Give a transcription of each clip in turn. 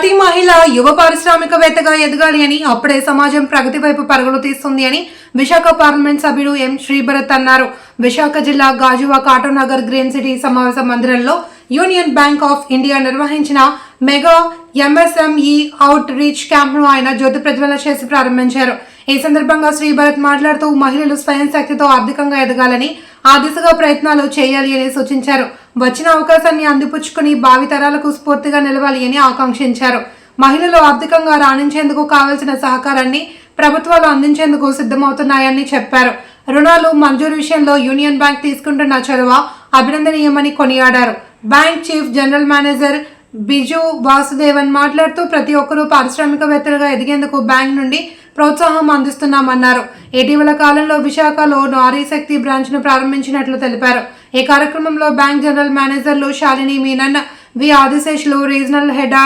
ప్రతి మహిళ యువ పారిశ్రామికవేత్తగా ఎదగాలి అని అప్పుడే సమాజం ప్రగతి వైపు పరుగులు తీస్తుంది అని విశాఖ పార్లమెంట్ సభ్యుడు ఎం శ్రీభరత్ అన్నారు. విశాఖ జిల్లా గాజువాక ఆటోనగర్ గ్రీన్ సిటీ సమావేశ మందిరంలో యూనియన్ బ్యాంక్ ఆఫ్ ఇండియా నిర్వహించిన మెగా ఎంఎస్ఎంఈ అవుట్ రీచ్ క్యాంప్ను ఆయన జ్యోతి ప్రజ్వలన చేసి ప్రారంభించారు. ఈ సందర్భంగా శ్రీభరత్ మాట్లాడుతూ మహిళలు స్వయం శక్తితో ఆర్థికంగా ఎదగాలని ఆ దిశగా ప్రయత్నాలు చేయాలి అని సూచించారు. వచ్చిన అవకాశాన్ని అందిపుచ్చుకుని భావితరాలకు స్ఫూర్తిగా నిలవాలి అని ఆకాంక్షించారు. మహిళలు ఆర్థికంగా రాణించేందుకు కావలసిన సహకారాన్ని ప్రభుత్వాలు అందించేందుకు సిద్ధమవుతున్నాయని చెప్పారు. రుణాలు మంజూరు విషయంలో యూనియన్ బ్యాంక్ తీసుకుంటున్న చొరవ అభినందనీయమని కొనియాడారు. Bank chief general manager Biju Vasudevan మాట్లాడుతూ ప్రతి ఒక్కరూ పారిశ్రామికవేత్తలుగా ఎదిగేందుకు బ్యాంక్ నుండి ప్రోత్సాహం అందిస్తున్నామన్నారు. ఇటీవల కాలంలో విశాఖలో నారీ శక్తి బ్రాంచ్ను ప్రారంభించినట్లు తెలిపారు. ఈ కార్యక్రమంలో బ్యాంక్ జనరల్ మేనేజర్లు Shalini Menon V. Adiseshulu regional head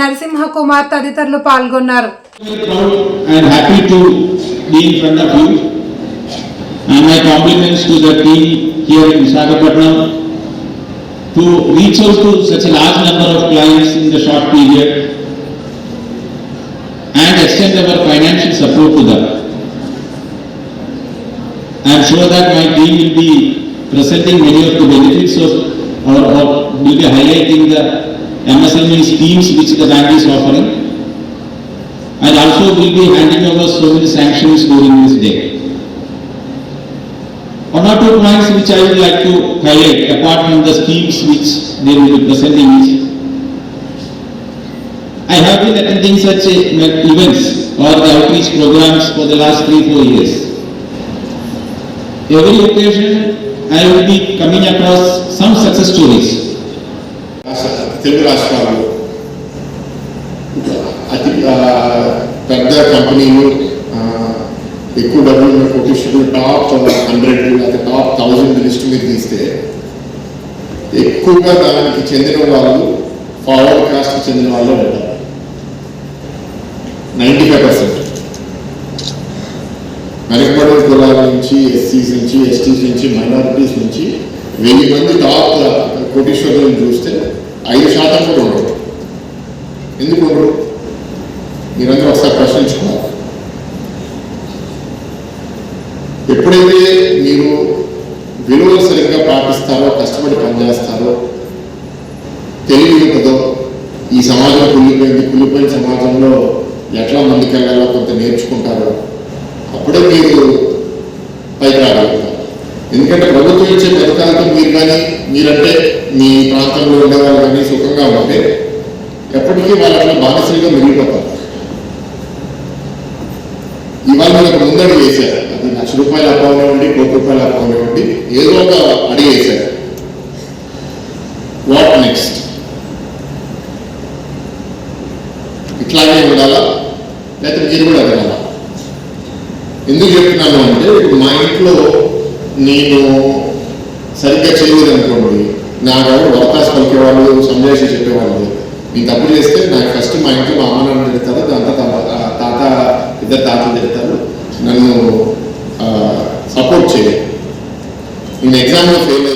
Narasimha Kumar తదితరులు పాల్గొన్నారు. To reach out to such a large number of clients in the short period extend our financial support to them. I am sure that my team will be presenting many of the benefits of or, or will be highlighting the MSME schemes which the bank is offering and also will be handing over so many sanctions during this day. One or two points which I would like to highlight apart from the schemes which they will be presenting I have been attending such uh, events or the outreach programs for the last three, four years. Every occasion I will be coming across some success stories. రాష్ట్ర- తెలుగు రాష్ట్రాల్లో అతి ఆ, పెద్ద కంపెనీలు ఆ, ఎక్కువ డబ్బులు ఉన్న కొటేషన్లు టాప్ హండ్రెడ్ లేదా టాప్ థౌజండ్ లిస్ట్ మీద తీస్తే ఎక్కువగా దానికి చెందిన వాళ్ళు ఫార్వర్డ్ కాస్ట్ చెందిన వాళ్ళు ఉంటారు నైంటీ ఫైవ్ పర్సెంట్ వెనకబడిన కులాల నుంచి ఎస్సీస్ నుంచి ఎస్టీస్ నుంచి మైనారిటీస్ నుంచి వెయ్యి మంది టాప్ కోటీశ్వరులను చూస్తే ఐదు శాతం కూడా ఉండరు. ఎందుకు ఉండరు? మీరందరూ ఒకసారి ప్రశ్నించుకోవాలి ఎప్పుడైతే మీరు విలువలు సరిగ్గా పాటిస్తారో కష్టపడి పనిచేస్తారో తెలివి ఉంటుందో ఈ సమాజం కుళ్ళిపోయింది కుళ్ళిపోయిన సమాజంలో ఎట్లా ముందుకెళ్ళాలో కొంత నేర్చుకుంటారో అప్పుడే మీరు పైకి రాగలుగుతారు. ఎందుకంటే ప్రభుత్వం ఇచ్చే పథకాలతో మీరు కానీ మీరంటే మీ ప్రాంతంలో ఉండేవాళ్ళు కానీ సుఖంగా ఉంటే ఎప్పటికీ వాళ్ళు అట్లా బానిసలుగా మిగిలిపోతారు ఇవాళ మీరు ముందడి వేశారు. అది లక్ష రూపాయలు అప్పవనివ్వండి కోటి రూపాయలు అప్పవనివ్వండి ఏదో ఒక అడిగేశారు వాట్ నెక్స్ట్ ఇట్లాగే ఉండాలా? లేకపోతే మీరు కూడా వెళ్ళాలా ఎందుకు చెప్తున్నాను అంటే ఇప్పుడు మా ఇంట్లో నేను సరిగ్గా చేయలేదు అనుకోండి నాకు ఎవరు వరకాసు పలికేవాళ్ళు సందేశం చెప్పేవాళ్ళు నేను తప్పు చేస్తే నాకు ఫస్ట్ మా ఇంట్లో మా అమ్మ నాన్న తిడతారు దాంతో తాత తాత ఇద్దరు తాతలు తిడతారు నన్ను సపోర్ట్ చేయాలి నేను ఎగ్జామ్లో ఫెయిల్